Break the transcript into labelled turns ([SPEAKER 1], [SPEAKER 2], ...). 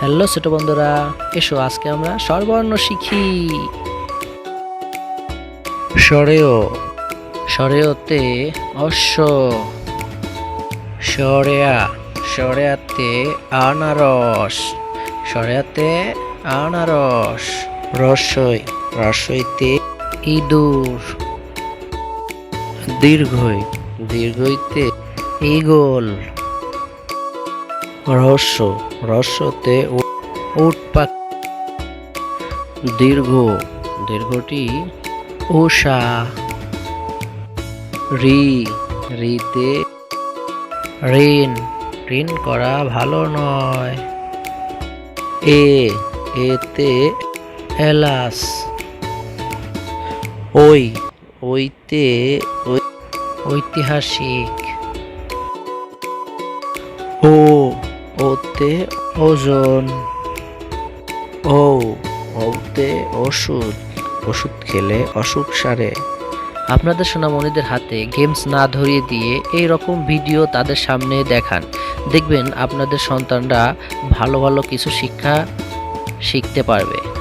[SPEAKER 1] Hello ছোট বন্ধুরা এসো আজকে আমরা স্বরবর্ণ শিখি। স্বরেয় স্বরেয়তে অশ্ব। সরেয়া সরেয়াতে আনারস। সরেয়াতে আনারস। রসই। রসইতে ইঁদুর। দীর্ঘই। দীর্ঘইতে ইগল রস্য রস্যতে উ- উট পাক দীর্ঘ, দীর্ঘটি উষা। রি, রিতে ঋণ ঋণ করা ভালো নয়। এ, এতে এলাস ওই, ওইতে ঐতিহাসিক। ও ওতে ওজন। ও, ওতে ওষুধ। ওষুধ খেলে অসুখ সারে। আপনাদের সোনামণিদের হাতে গেমস না ধরিয়ে দিয়ে এই রকম ভিডিও তাদের সামনে দেখান। দেখবেন আপনাদের সন্তানরা ভালো ভালো কিছু শিক্ষা শিখতে পারবে।